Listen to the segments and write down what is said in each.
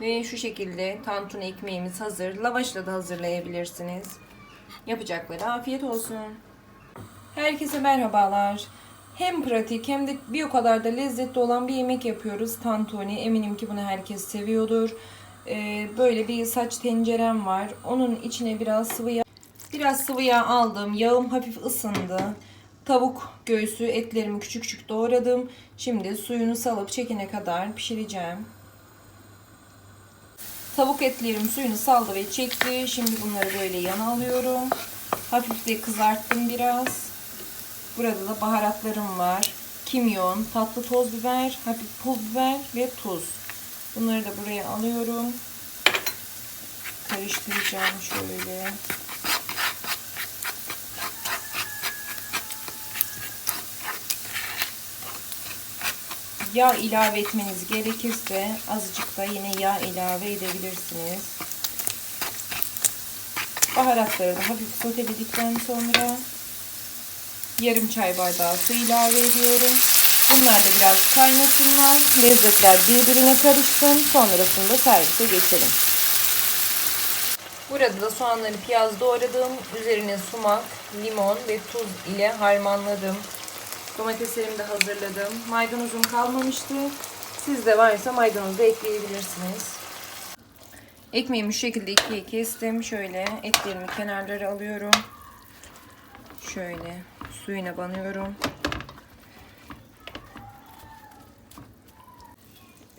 Ve şu şekilde tantuni ekmeğimiz hazır. Lavaşla da hazırlayabilirsiniz. Yapacakları afiyet olsun. Herkese merhabalar. Hem pratik hem de bir o kadar da lezzetli olan bir yemek yapıyoruz. Tantuni. Eminim ki bunu herkes seviyordur. Ee, böyle bir saç tencerem var. Onun içine biraz sıvı yağ Biraz sıvı yağ aldım. Yağım hafif ısındı. Tavuk göğsü etlerimi küçük küçük doğradım. Şimdi suyunu salıp çekene kadar pişireceğim. Tavuk etlerim suyunu saldı ve çekti. Şimdi bunları böyle yana alıyorum. Hafif de kızarttım biraz. Burada da baharatlarım var. Kimyon, tatlı toz biber, hafif pul biber ve tuz. Bunları da buraya alıyorum. Karıştıracağım şöyle. Yağ ilave etmeniz gerekirse azıcık da yine yağ ilave edebilirsiniz. Baharatları da hafif soteledikten sonra yarım çay bardağı su ilave ediyorum. Bunlar da biraz kaynasınlar. Lezzetler birbirine karışsın. Sonrasında servise geçelim. Burada da soğanları piyaz doğradım. Üzerine sumak, limon ve tuz ile harmanladım. Domateslerimi de hazırladım. Maydanozum kalmamıştı. Sizde varsa maydanoz da ekleyebilirsiniz. Ekmeğimi şu şekilde ikiye kestim. Şöyle etlerimi kenarları alıyorum. Şöyle suyuna banıyorum.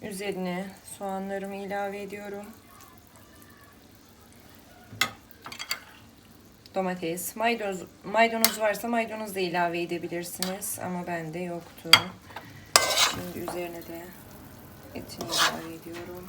Üzerine soğanlarımı ilave ediyorum. Domates, maydanoz, maydanoz varsa maydanoz da ilave edebilirsiniz ama bende yoktu. Şimdi üzerine de etini ilave ediyorum.